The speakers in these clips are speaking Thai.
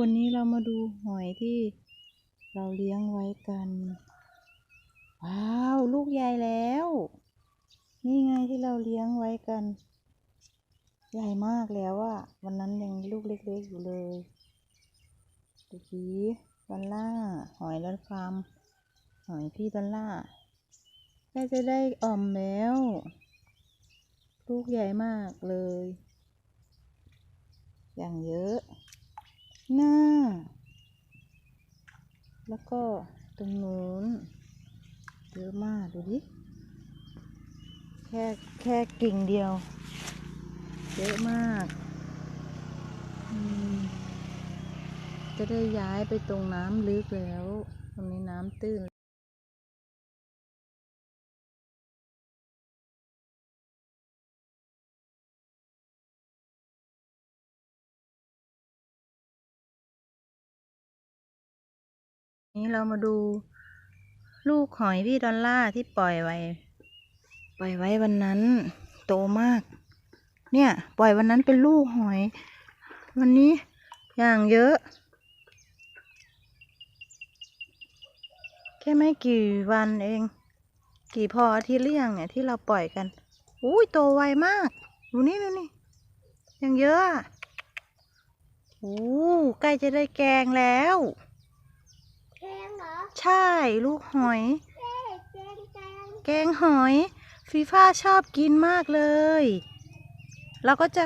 วันนี้เรามาดูหอยที่เราเลี้ยงไว้กัน ว้าว ลูกใหญ่แล้ว นี่ไงที่เราเลี้ยงไว้กัน ใหญ่มากแล้วอะวันนั้นยังลูกเล็กๆอยู่เลยดูสิวันล่าหอยลอนฟาร์มหอยพี่ดอลล่าใกล้จะได้อ่อมแล้ว ลูกใหญ่มากเลย อย่างเยอะ หน้า แล้วก็ตรงนู้นเยอะมากดูดิ แค่แค่กิ่งเดียว เยอะมากจะได้ย้ายไปตรงน้ำลึกแล้ว ตรงนี้น้ำตื้น นี้เรามาดูลูกหอยพี่ดอลล่าที่ปล่อยไว้ ปล่อยไว้วันนั้น โตมาก เนี่ย ปล่อยวันนั้นเป็นลูกหอย วันนี้อย่างเยอะ แค่ไม่กี่วันเอง กี่พออาทิตย์หรือยังเนี่ยที่เราปล่อยกันอุ้ยโตไวมากดูนี่ดูนี่ยังเยอะอะโอ้ใกล้จะได้แกงแล้ว ใช่ ลูกหอย แกงหอย ฟีฟ่าชอบกินมากเลยเราก็จะ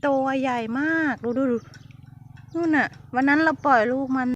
โตวใหญ่มาก ดูดูดูนู่นน่ะ วันนั้นเราปล่อยลูกมัน